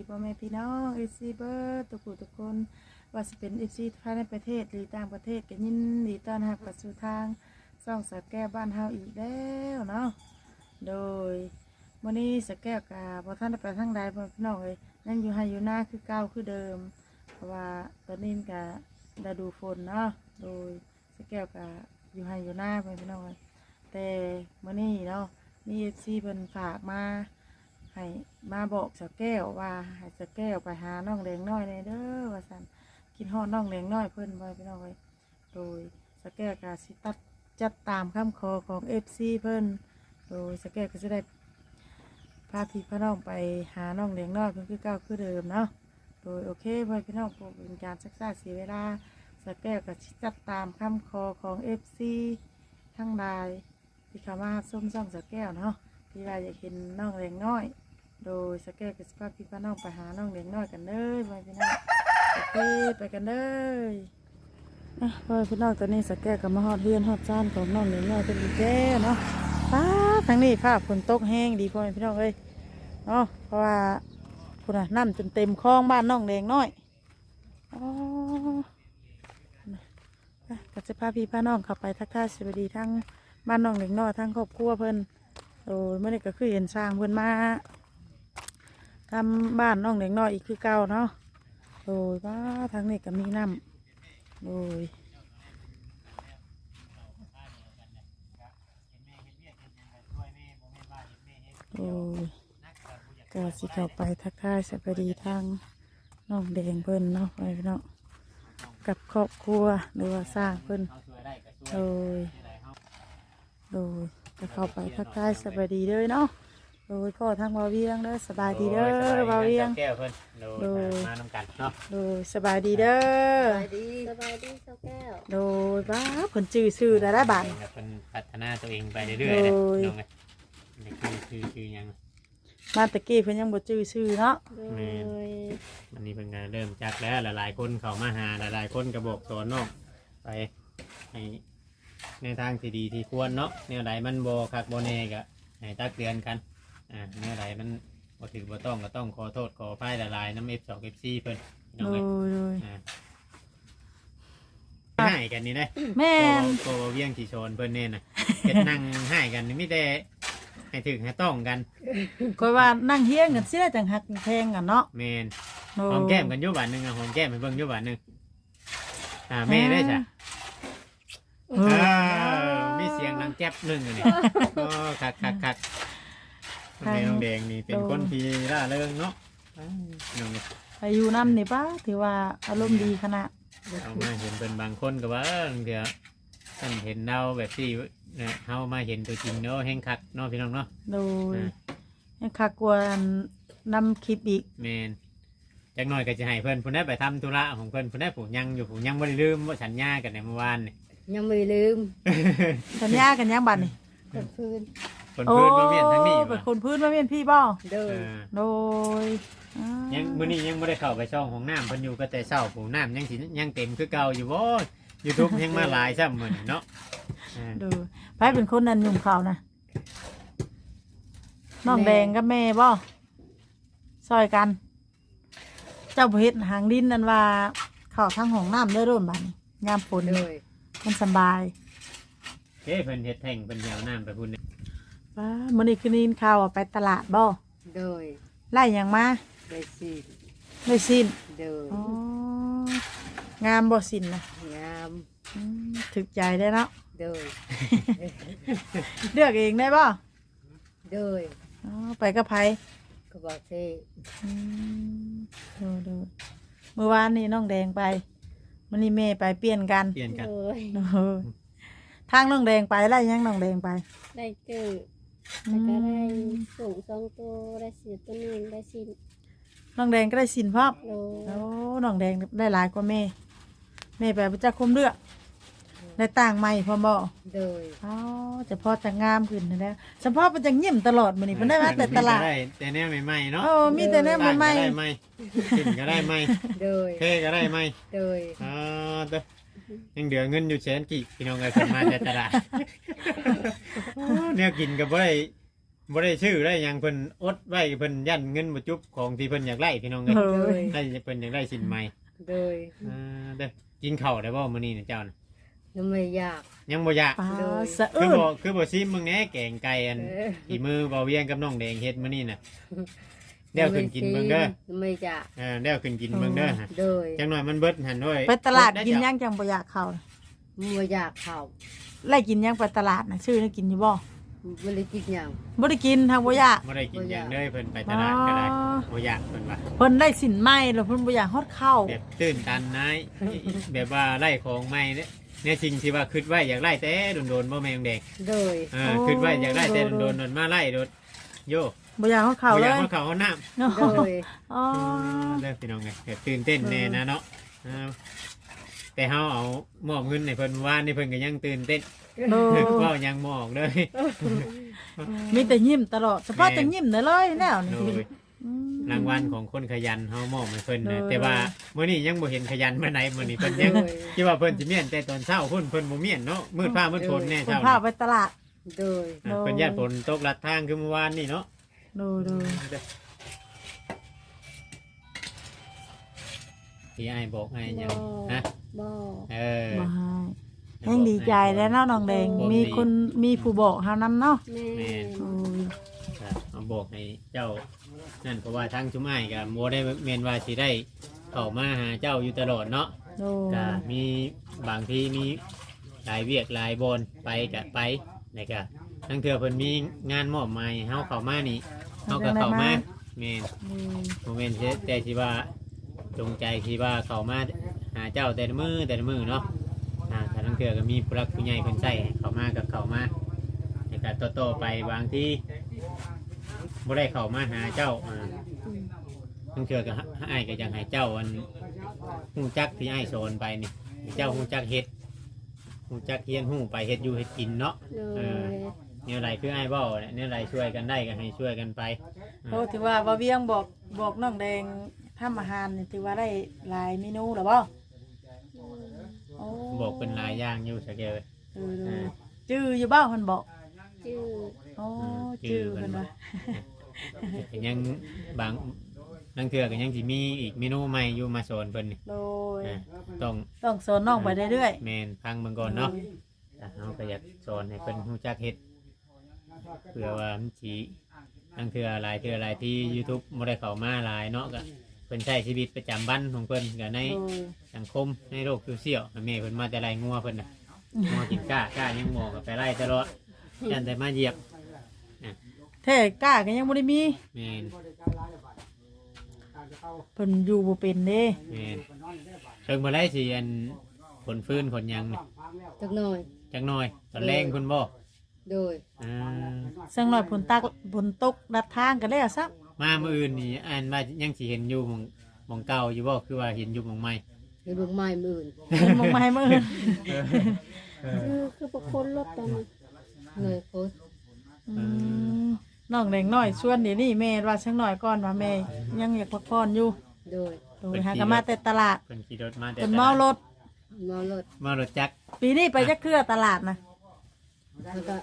ีพ่อแม่พี่น้องเอซีเบิร์ทุกผู้ทุกคน ว่าจะเป็นเอซีภายในประเทศหรือต่างประเทศก็ยินดีต้อนรับกับสู่ทางซ่องสแก้วบ้านเฮาอีกแล้วเนาะโดยวันนี้สแก้วกับพอท่านได้ไปทางใดพ่อแม่พี่น้องเลยยังอยู่ให้อยู่หน้าคือเก่าคือเดิม เพราะว่าตอนนี้กับฤดูฝนเนาะโดยสแก้วกับอยู่ให้อยู่หน้าพ่อแม่พี่น้องเลยแต่วันนี้เนาะมีเอซีเพิ่นฝากมา ให้มาบอกสาวแก้วว่าให้สาวแก้วไปหาน้องแดงน้อยในเด้อว่าสันคิดฮอดน้องแดงน้อยเพิ่นไว้พี่น้องไว้โดยสาวแก้วก็สิตัดจัดตามคำขอของเอฟซีเพิ่นโดยสาวแก้วก็จะได้พาพี่พี่น้องไปหาน้องแดงน้อยเพิ่นคือเก่าคือเดิมเนาะโดยโอเคไว้พี่น้องเป็นการซักซ่าเสียเวลาสาวแก้วก็สิจัดตามคำขอของเอฟซีทั้งหลายที่เขามาส้มซ่องสาวแก้วเนาะพี่ว่าอยากเห็นน้องเล็กน้อย โดยสแกลกับสภาพพี่ป้าน้องไปหาน้องเล็กน้อยกันเลยไปพี่น้องโอเคไปกันเลยอะพอพี่น้องตอนนี้สแกลกับมาฮอดเฮือนฮอดจานของน้องเล็กน้อยเป็นดีแก่เนาะป้าทางนี้ฟ้าฝนตกแห้งดีพ่อแม่พี่น้องเอ้ยเนาะเพราะว่าคุณน่ะน้ำจนเต็มคลองบ้านน้องเล็กน้อยอ๋ออะกับสภาพพี่ป้าน้องเข้าไปทักทายสวัสดีทั้งบ้านน้องเล็กน้อยทั้งครอบครัวเพิ่นโอ้ยเมื่อนี้ก็คือเห็นสร้างเพิ่นมา ทำบ้านน้องเด็กน้อยอีกคือเก่าเนาะโอ้ยว่าทางนี้ก็มีน้ำโอ้ยโอ้ยก็สิเข้าไปทักทายสวัสดีทางน้องแดงเพิ่นเนาะไปเนาะกับครอบครัวหรือว่าสร้างเพิ่นโอ้ยโดยจะเข้าไปทักทายสบายดีเด้อเนาะ โดยพ่อทางบาเวียงเด้อสบายดีเด้อบาเวียง แก้วเพิ่นโดโดยยมาน้ำกันเนาะโดยสบายดีเด้อ สบายดีสบายดีเจ้าแก้วโดยบ้าผลจื้อซื่อได้ได้บาท เพิ่นพัฒนาตัวเองไปเรื่อยๆนะโดย น้องเอ้ยนี่คือคือคือหยังมาตะกี้เพิ่นยังบ่จื้อซื่อเนาะ โดแม่ยวันนี้เพิ่นก็เริ่มจักแล้วหลายๆคนเข้ามาหาหลายๆคนก็บอกสอนน้องไปให้ในทางที่ดีที่ควรเนาะแนวใดมันบ่คักบ่แน่ก็ให้ตักเตือนกัน อ่าแนวใดมันบ่ถือบ่ต้องก็ต้องขอโทษขออภัยหลายๆน้ำ F2 FC เพิ่นน้โดองยเอ้ยโดยอ่าให้กันนี่นะแม่นโกเวียงที่โชนเพิ่นเนี่ยนะเฮ็ดนั่งให้กันนี่ไม่ได้ให้ถึงให้ต้องกันก็ว่านั่งเฮียงกันเสียจังหักแพงกันเนาะแมนโดหยอมแก้มกันอยู่บาทหนึงอะหอมแก้มให้เบิ่งอยู่บาทหนึงอ่าแม่ได้จ้ะเอออ่ามีเสียงดังแก๊บหนึงอันนี้ก็คักคักคัก แม่น้องแดงนี่เป็นคนที่ร่าเริงเนาะอ้าวน้องไปอยู่น้ำนี่ป้าถือว่าอารมณ์ดีขนาดเอามาเห็นเป็นบางคนก็ว่าเออเดี๋ยวท่านเห็นเราแบบที่เนี่ยเฮามาเห็นตัวจริงเนาะแห่งคักเนาะพี่น้องเนาะ โดยอ่า ยังคักกว่านำคลิปอีก แมนจักหน่อยก็จะให้เพื่อนเพื่อนได้ไปทำธุระของเพื่อนเพื่อนได้ผูกยังอยู่ผูกยังไม่ได้ลืมว่าสัญญากันในเมื่อวานนี่ ยังไม่ลืมสัญญากันยังบัดนี่กดพื้น คนเพื่อนมาเวียนทั้งนี้เป็นว่ะคนพื้นมาเวียนพี่บ่โดเอยอโดยอ่ายังมื้อนี้ยังไม่ได้เข้าไปช่องของน้ำเพิ่นอยู่ก็แต่เช้าผูน้ำยังสิยังเต็มคือเก่าอยู่บ่ยูทูบยังมาหลายซ้ำเหมือนเนาะอ่าดูไปเป็นคนนันยุ่มข่าวนะน้องแดงกับแม่บ่ซอยกัน เจ้าบ่เฮ็ดหางดินนั่นว่าเข้าทางห้องน้ำได้ร่วมบัดนี้ยามฝนโดยมันสำบายเฮ้เพิ่นเฮ็ดแท่งเพิ่นสิเอาน้ำไปพุ่นนี่ ป้ามื้อนี้คือนินข่าวว่าไปตลาดบ่โดยไล่หยังมาได้สิได้สิ้นโดยอ๋องามบ่สิ้นนะงามอืมถึกใจได้เนาะโดยเลือกเองได้บ่โดยอ๋อไปกับไผก็บอกสิอืมดูดูเมื่อวานนี่น้องแดงไปมันนี่แม่ไปเปลี่ยนกันเปลี่ยนกันโดย เออทางน้องแดงไปไล่ยังน้องแดงไป ได้เกิด แล้วก็ได้สูงสองตัวได้เสียตัวหนึ่งได้สินน้องแดงก็ได้สินพร้อมโดยโอ้น้องแดงได้หลายกว่าแม่ แม่ไปประจักษ์คมเลือกได้ต่างใหม่พร้อมบ่โดยอ๋อจะพอจะงามขึ้นนะแล้วเฉพาะมันจะเงียบตลอดมื้อนี้เพิ่นได้มาแต่ตลาดมีได้แต่แนวใหม่ๆเนาะโอ้มีแต่แนวใหม่ตั้งก็ได้ไหมขึ้นก็ได้ไหมโดยเท่ก็ได้ไหมโดยอ่าเด้อ ยังเดือเงินอยู่แสนกี่พี่น้องเอ้ยเพิ่นมาแต่ตลาดเนี่ยกินกับบ่ได้บ่ได้ชื่อได้หยังเพิ่นอดไว้เพิ่นยันเงินบ่จุบของที่เพิ่นอยากได้พี่น้องเอ้ยเอโดอยได้เพิ่นอยากได้สินใหม่โดยอ่าเด้อกินข้าวได้บ่มื้อนี้น่ะเจ้าน่ะยังไม่อยาก ยังบ่อยากปลาโดยสะคืออื้นบ่คือบ่ซิมมึงแหน่แกงไก่อันเอออีมือเบาเวียงกับน้องแดงเฮ็ดมื้อนี้น่ะ เดี๋ยวขึ้นกินเบิ่งเด้อยังไม่อยากเออเดี๋ยวขึ้นกินเบิ่งเด้อฮะโดยจังหน่อยมันเบิดหั่นด้วยไปตลาดอไกินจ้ะย่างจังบ่อยากเข้าไม่อยากเข้าไล่กินย่างไปตลาดน่ะชื่อได้กินอยู่บ่ไม่ได้กินอย่างบ่ได้กินทางบ่อยากบ่ได้กินหยังเลยเพิ่นไปตลาดก็ได้อ๋อบ่อยากเพิ่นว่าเพิ่นได้สินใหม่แล้วเพิ่นบ่อยากฮอดเข้าแบบตื่นตันนายแบบว่าไล่ของใหม่เนี่ยเนี่ยสิ่งที่ว่าคิดไว้อยากไล่แต่โดนๆบ่แม่งแดงโดยเออคิดไว้อยากไล่แต่โดนๆโดนมาไล่โดนโย บ่อยากฮอดเข้าบ่อเลยากย เขาเขาเอาน้ำเนาะโดยอ๋อเด้อพี่น้องไงแบบตื่นเต้นแน่นะเนาะเออแต่เฮาเอามอบเงินให้เพิ่นว่านนี่เพิ่นก็ยังตื่นเต้นโดยเว้ายังมองเลยมีแต่ยิ้มตลอดเฉพาะแต่ยิ้มเด้อเลยแนวโดนี้ยอืม รางวัลของคนขยันเฮามอบให้เพิ่นนะโดย แต่ว่ามื้อนี้ยังบ่เห็นขยันมาไหนมื้อนี้เพิ่นยังโดยคิดว่าเพิ่นสิเมียนแต่ตอนเช้าเพิ่นเพิ่นบ่เมียนเนาะมืดฟ้ามืดฝนแน่เพิ่นเช้าพานี่ไปตลาด โดยอะเพิ่นญาติฝนตกลัดทางคือเมื่อวานนี่เนาะ ดูดูที่อ้ายบอกให้หบ่ยังฮะบ่เออบ่ให้แห่งดีใจแล้วเนาะน้องแดง มีคนมีผู้บอกเฮานำเนาะแม่โอ้ยครับเอาบอกให้เจ้า นั่นเพราะว่าทางชุมอ้ายก็บ่ได้แม่นว่าสิได้เข้ามาหาเจ้าอยู่ตลอดเนาะโอ้ก็มีบางทีมีหลายเวียกหลายบอนไปก็ไปนี่ก็ทั้งเทื่อเพิ่นมีงานมอบหมายให้เฮาเข้ามานี่ เฮาก็เข้ามาแม่นอืมโมเมนต์แต่ที่ว่าจงใจที่ว่าเข้ามาหาเจ้าแต่ละมือแต่ละมือเนาะอ่าถ้าทั้งเทื่อก็มีผู้รักผู้ใหญ่เพิ่นใส่เข้ามากับเข้ามาในการโตๆไปบางที่บ่ได้เข้ามาหาเจ้าอ่าทั้งเทื่อก็ให้ก็ยังให้เจ้าอันฮู้จักที่ให้สอนไปนี่ให้เจ้าฮู้จักเฮ็ดฮู้จักเฮียนฮู้ไปเฮ็ดอยู่เฮ็ดกินเนาะ โดย เนี่ยไรคือไอ้ายเว้าเนี่ยไรช่วยกันได้ก็ให้ช่วยกันไปโอ้ถือว่าบ่เวียงบอกบอกน้องแดงทำอาหารนี่ถือว่าได้หลายเมนูแล้วบ่โอ้บอกเป็นหลายอย่างอยู่สักเดียวเลยเออดูจื้ออยู่บ่เพิ่นบอกชื่อโอ้จื้อเพิ่นว่าก็ยังบางนังเถื่อก็ยังสิมีอีกเมนูใหม่อยู่มาสอนเพิ่นนี่โดยอ่าต้องต้องสอนน้องไปเรื่อยแมนพังเบิ่งก่อนเนาะอะเราก็อยากสอนให้เพิ่นรู้จักเฮ็ด เพื่อว่ามันสินังเถื่อหลายเถื่อหลายที่ YouTube บ่ได้เข้ามาหลายเนาะก็เพิ่นใช้ชีวิตประจำวันของเพิ่นก็ในๆโดยสังคมในโลกโซเชียลแม่เพิ่นมาแต่ไรงัวเพิ่นน่ะงัวกินก้าก้ายังหมอกับไปไล่ตลอดยันแต่มาเหยียบแท้กล้าก็ยังบ่ได้มีแม่นเพิ่นอยู่บ่เป็นเด้แม่นเพิ่งมาไล่สิอันผลฟื้นผลหยังนี่จักหน่อยจังหน่อยตอนแรงเพิ่นบ่ โดยอ่าสังหน่อยผลตักผลตกดัดทางกันแล้วซักมามื้ออื่นนี่อันว่ายังสิเห็นอยู่หมองหมองเก่าอยู่บ่คือว่าเห็นอยู่หมองใหม่เห็นเบิ่งไม้มื่นเพิ่นมองมาให้มื้ออื่นคือคือบ่คนรถตอนนี้เลยโพสอืมน้องแดงน้อยชวนเดี๋ยวนี้แม่ว่าสังหน่อยก่อนว่าแม่ยังอยากพักผ่อนอยู่โดยโดยหาก็มาแต่ตลาดเพิ่นขี่รถมาแต่เพิ่นเมารถมารถ เมารถจักรปีนี้ไปจักเครือตลาดนะ แล้วก็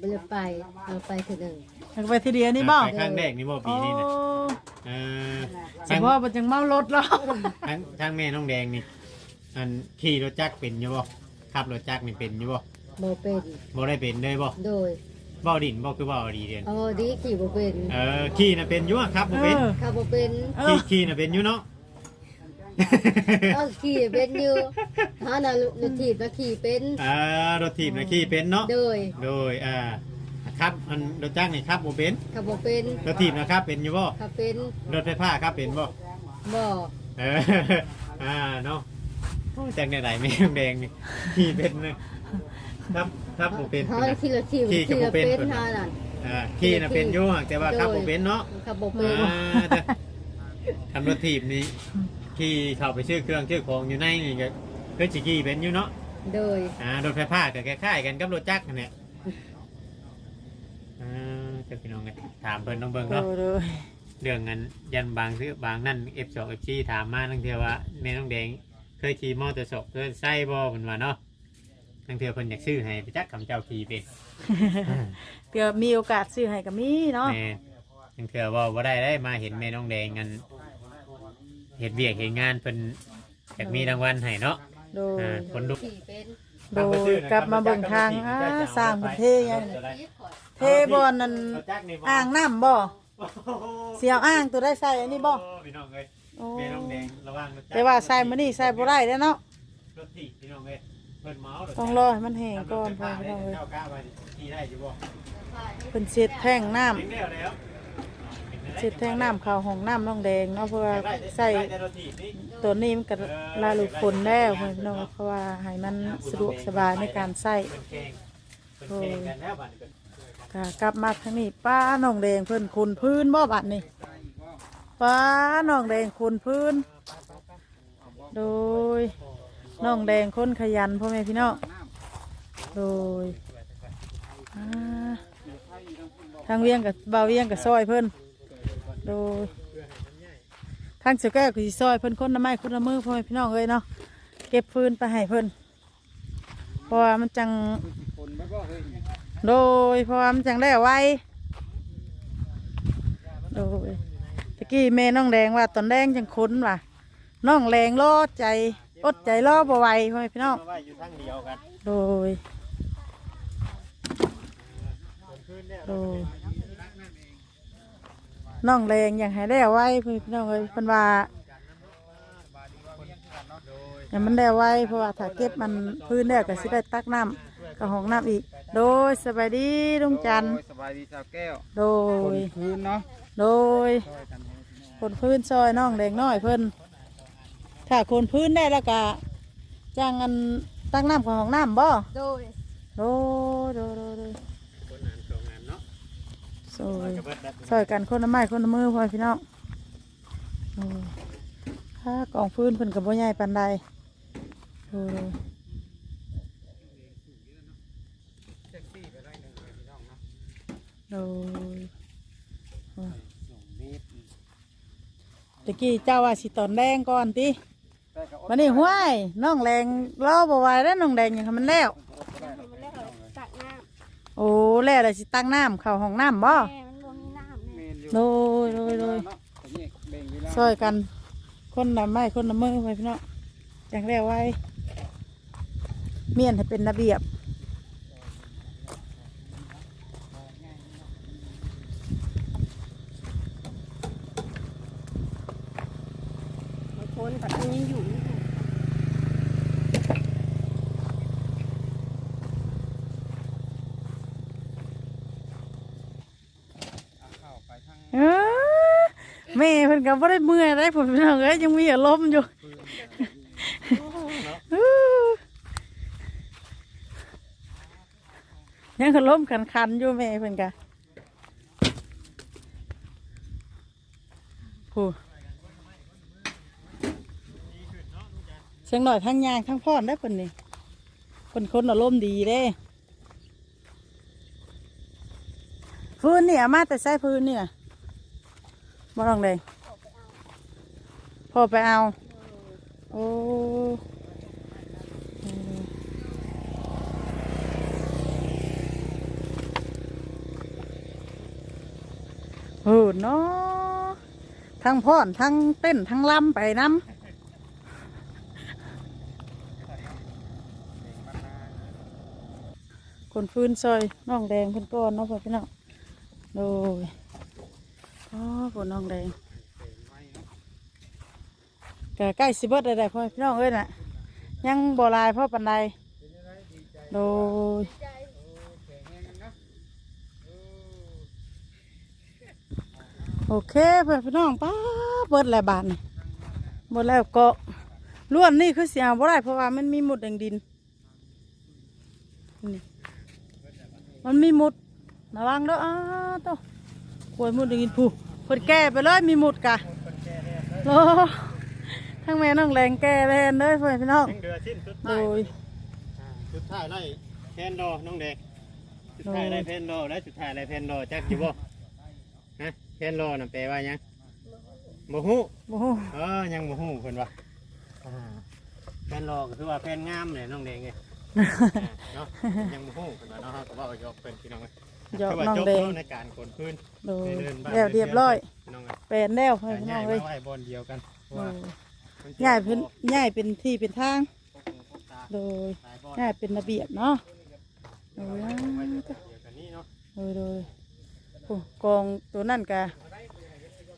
บ่ได้ไปเอาไปคือหนึ่งอยากไปทีเดียวนี่บ่ไปครั้งแรกนี่บ่ปีนี้น่ะโอ้เออเฉทางพาะมันจังเมารถหรอกทางทางแม่น้องแดงนี่อันขี่รถจักรเป็นอยู่บ่ขับรถจักรนี่เป็นอยู่บ่บ่เป็นบ่ได้เป็นเลยบ่โดยบ่ดินบ่คือบ่ดีเด่นเอาดีขี่บ่เป็นเออขี่น่ะเป็นอยู่อะครับบ่เป็นเออขับบ่เป็นเอขี่อขี่น่ะเป็นอยู่เนาะ เอาขี่เป็นอยู่หาน่ะรถถีบมาขี่เป็นอ่ารถถีบน่ะขี่เป็นเนาะโดยโดยอ่าครับอันรถจักรนี่ครับบ่เป็นขับบ่เป็นรถถีบนะครับเป็นอยู่บ่ขับเป็นรถไฟฟ้าครับเป็นบ่บ่เอออ่าเนาะโอ้ยจังได๋ไหนแม่น้องแดงนี่ขี่เป็นนะครับครับบ่เป็นหาขี่รถถีบขี่ก็ขี่บ่รถเป็นเป็นหานั่นอ่าขี่น่ะเป็นอยู่แต่ว่าครับบ่เป็นเนาะขับบ่เป็นอ่าแต่ทำรถถีบนี่ ขี่เข้าไปชื่อเครื่องชื่อของอยู่ในนี่ก็ก็สิขี่เป็นอยู่เนาะโดยอ่ารถไฟฟ้าก็คล้ายๆกันกับรถจักรนั่นแหละอ่าเจ้าพี่น้องไงถามเพิ่นน้องเบิ่งโดเนาะยโดยเรื่องนั้นยันบางซื้อบางนั่น F2 F4 ถามมาตั้งเทียว่าแม่น้องแดงเคยขี่มอเตอร์ไซค์เคยใส่บ่เพิ่นว่าเนาะทั้งเทื่อเพิ่นอยากซื้อให้ไปจักคำเจ้าขี่เป็นเดี๋ยวมีโอกาสซื้อให้ก็มีเนาะแม่ทั้งเทื่อเว่าบ่ได้ได้มาเห็นแม่น้องแดงกัน เฮ็ดเวียกเฮ็ดงานเพิ่นอยากมีรางวัลให้เนาะโดยอ่าคนดูขี่เป็นโดยกลับมาเบิ่งทางอ่าสร้างประเทศยังนี่ขี่ข่อยเทบอนนั่นอ่างน้ำบ่เสียวอ่างตัวได้ใส่อันนี้บ่พี่น้องเอ้ยโอ้แม่น้องแดงระวังรถจักรแต่ว่าใส่มื้อนี้ใส่บ่ได้เด้อเนาะรถติพี่น้องเอ้ยเพิ่นเมาส์ต้องรอให้มันแห้งก่อนพ่อพี่น้องเอ้ยเจ้ากล้าไปขี่ได้อยู่บ่เพิ่นเช็ดแท่งน้ำ ถึงแล้วแล้ว เช็ดแท่งน้ำข้าวห้องน้ำน้องแดงเนาะเพราะว่าใส่ตัวนี้มันก็ลาลูกคนแล้วพ่อพี่น้องเพราะว่าให้มันสะดวกสบายในการใส่เป็นแข่งเป็นแข่งกันแล้ก็กลับมาทางนี้ป้าน้องแดงเพิ่นคุณพื้นบ่บัดนี่ป้าน้องแดงคุณพื้น โดยน้องแดงคนขยันพ่อแม่พี่น้องโดยทางเวียงกับเบาวเวียงกับซอยเพิ่น โดยทางเสือแก้วกับซอยเพิ่นคนละไม้คนละมือพ่อแม่พี่น้องเลยเนาะเก็บฟืนไปให้เพิ่นเพราะว่ามันจังโดยเพราะว่ามันจังได้ไวโดยตะกี้แม่น้องแดงว่าตอนแดงจังคุ้นว่ะน้องแรงรอใจอดใจรอบ่ไหวพ่อแม่พี่น้องเพราะว่าอยู่ทางเดียวกัน โดยโดย น้องแรงอย่างให้ได้ไวพ่อแม่พี่น้องเอ้ยเพิ่นว่าอย่างมันได้ไวเพราะว่าถ้าเก็บมันพื้นแล้วก็สิได้ตักน้ำกับห้องน้ำอีก โดยสบายดีลุงจันทร์โอ้ยสบายดีสาวแก้วโดคนยพื้นเนาะโดยคนพื้นซอยน้องแดงน้อยเพิ่นถ้าคนพื้นได้แล้วก็จ้างเงินตั้งน้ำของห้องน้ำบ่โดย โดยโดยโดยโดย คนงานสองงานเนาะ ซอยจะเบิดแล้วซอยกันคนละไม้คนละมือพ่อพี่น้องโอ้ยถ้ากองพื้นเพิ่นกับบ่ใหญ่ปานใดโอ้ยโดยโอ้ยตะกี้เจ้าว่าสิตอนแดงก่อนติแต่ก็อดวันนี้ห้วยน้องแรงรอบ่ไหวแล้วน้องแดงอย่างมันแล้ว โอ้แล้วเลยสิตั้งน้ำเข้าห้องน้ำบ่ำแม่มันบ่มีน้ำเมเนี่ยนอยู่โดยโดยโดยเนาะแต่นี่แบ่งเวลาซอยกัน คนละไม้คนละมือไปพี่น้องอย่างแรกไว้ เมียนให้เป็นระเบียบบางคนปัดอันนี้อยู่ เข้าไปทาง เอ้อแม่เพิ่ นก็บ่ได้เมื่อยได้ผมพี่น้องเอ้ยยังมีอารมณ์อยู่อื้อยังอารมณ์คันๆอยู่แม่เพิ่นก็ผู้เสียงหน่อยทั้งยางทั้งพอนได้อเพิ่นนี่เพิ่นคนอารมณ์ดีเด้พื้นนี่เอามาแต่ใส่พื้นนี่น่ะบ่ต้องเลย พ่อไปเอา โอ้เออเนาะทั้งพ่อนทั้งเต้นทั้งลำไปน้ำคนฟื้นซอยน้องแดงเพิ่นก้อนเนาะพี่น้องโดยอ๋อฝนน้องแดง ก็ใกล้สิเบิดได้พ่อพี่น้องเอ้ยน่ะ ยังบ่ลายพ่อปันใดโดยโอเคเพื่อนพี่น้องป้าเบิดแล้วบาทนี่เบิดแล้วก็ล้วนนี่คือเสียบ่ได้เพราะว่ามันมีหมุดแดงดินนี่มันมีหมุดระวังเด้ออ้าโตกล้วยมุดอย่างนี้ผู้เพิ่นแก่ไปเลยมีหมุดกะโอ้ ทั้งแม่น้องแรงแก่แลนเลยเพื่อนพี่น้อง ยังเดือชิ้นสุดโดท้ายยอ่าสุดท้ายไล่แพนดอน้องแดงสุดท้ายไล่แพนดอและสุดท้ายไล่แพนดอจักอยู่บ่ฮะแพนดอน่ะแปลว่าหยังบ่ฮู้โอ้โหเออยังบ่ฮู้เพิ่นว่าอ่าแพนดอก็คือว่าแพนงามเลยน้องแดงเอ้ยเนาะยังบ่ฮู้เพิ่นว่าเนาะเฮาก็เว้ายกเพิ่นพี่น้องเอ้ยหยอกคือว่าน้องจบแดงเนาะในการขนพื้นโดยในเดินบ้านแล้วเรียบร้อยพี่น้องเอ้ยเป็นแล้วให้แต่พี่น้ย้าองยเลยมาไว้บอนเดียวกันเพราะโดว่ายมัน ย้ายเป็นย้ายเป็นที่เป็นทาง โดยหลายบอนย้ายเป็นระเบียบเนาะโดยไว้เดียวกันนี่เนาะโดยโดยโอ้กองตัวนั่นกะ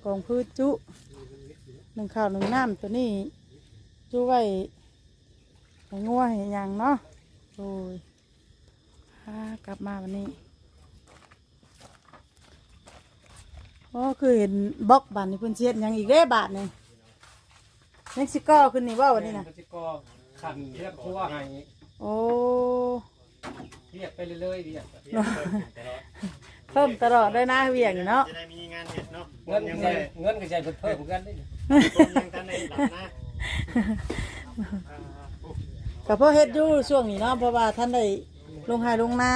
กองพืชจุหนึ่งข้าวหนึ่งน้ำตัวนี้จุไว้ให้งัวให้ยังเนาะโดยกลับมาวันนี้โอ้คือเห็นบล็อกบานนี่เพิ่นเชียดยังอีกเด้บาทนี่ เม็กซิโกขึ้นนี่ว่าวันนี้นะเพิ่ก็ขันเรียกครัวให้โอ้เรียกไปเรื่อยๆเรียกเพิ่มขึ้นตลอดเพิ่มตลอดด้วยนะเวียงเนาะจะได้มีงานเฮ็ดเนาะเงินยังก็ไม่ใช้เงินก็ใช้เพิ่มเพิ่มกันได้คนยังทันได้หลับนะกับพ่อเฮ็ดอยู่ช่วงนี้เนาะเพราะว่าท่านได้ลงไห้ลงนา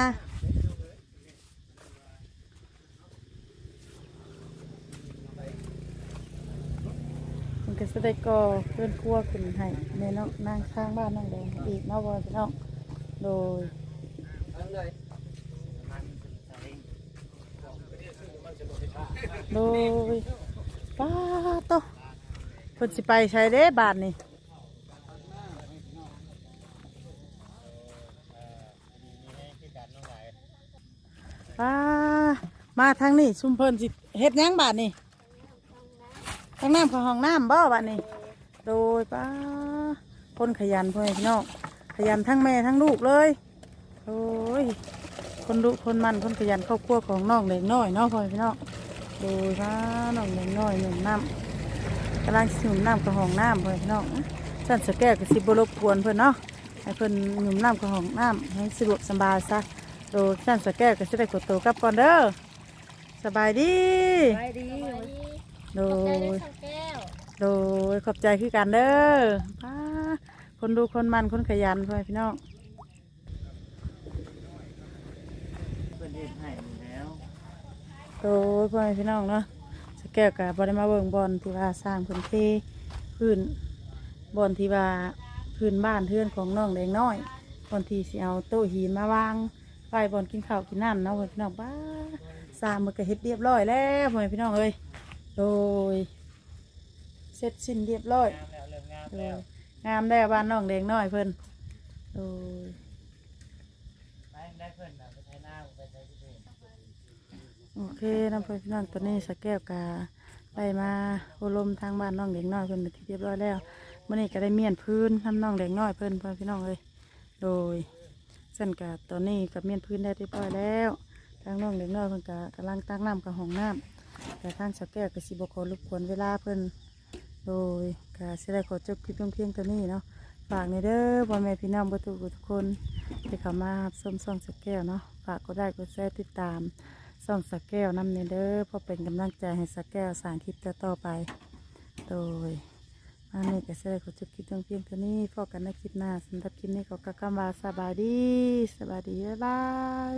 มันก็ จะได้ก่อเพื่อนครัวขึ้นให้ในน้องนางข้างบ้านน้องแดงอีกเนาะบอลพี่น้องโดยโดยป้าโตะเพิ่นสิไปใช้เด้บาทนี่ป้ามาทางนี้ชุมเพิ่นสิเฮ็ดหยังบาดนี่ ทางน้ำของห้องน้ำบ่บาดนี่โดยป้าคนขยันพ่อพี่น้องขยันทั้งแม่ทั้งลูกเลยโอ้ยคนดุคนมันคนขยันครอบครัวของน้องเด็กน้อยเนาะพ่อพี่น้องโดยป้าน้องเด็กน้อยหนุ่มน้ำกำลังหนุ่มน้ำกับห้องน้ำพ่อพี่น้องสั่นสแก้กับสิบรบกวนเพิ่อนเนาะให้เพิ่อนหนุ่มน้ำกับห้องน้ำให้สะดวกสบายซะโดยสั่นสแก้วก็จะได้กดตัวกับก่อนเด้อสบายดีไปดี โดใจยได้สังแก้ว โดยขอบใจคือกันเด้อป้าคนดูคนมันคนขยันพ่อแม่พี่น้องโดยพ่อแม่พี่น้องเนาะสแก้วกับบอได้มาเบิ่งบอลที่ว่าสร้างพื้นที่พื้นบอลที่ว่าพื้นบ้านเทือนของน้องแดงน้อยบอลที่สิเอาโต๊ะหินมาวางไว้บอลกินข้าวกินน้ำเนาะพ่อแม่พี่น้องบ้าสร้างมันก็เฮ็ดเรียบร้อยแล้วพ่อแม่พี่น้องเอ้ย โดยเสร็จสิ้นเรียบร้อยเอองามแล้วบ้านน้องแดงน้อยเพิ่นโอ้ยโอเคน้ำเพิ่นพี่น้องตอนนี้สกแก้วกาได้มาโอลมทางบ้านน้องแดงน้อยเพิ่นเป็นที่เรียบร้อยแล้วมื่อนี้ก็ได้เมียนพื้นทำน้องแดงน้อยเพิ่นเพิ่นพี่น้องเลยโดยเส้นกาตอนนี้กับเมียนพื้นได้เรียบร้อยแล้วทางน้องแดงน้อยเพิ่นกากำลังตั้งน้ำกับห้องน้ำ แต่ทางสกแก้วก็สิบขอรบกวนเวลาเพิ่นโดยกาสิได้ขอจบคลิปเพียงตัวนี้เนาะฝากในเด้อพ่อแม่พี่น้องประตูทุกคนที่เข้ามาส้มซ่องสักแก้วเนาะฝากก็ได้กดแชร์ติดตามซ่องสักแก้วนำในเด้อเพื่อเป็นกำลังใจให้สักแก้วสร้างคลิปต่อไป โดยมาเนี่ก็สิได้ขอจบคลิปเพียงตัวนี้พบกันในคลิปหน้าสำหรับคลิปนี้ก็กะกำว่าสบายดี สบายดี บ๊ายบาย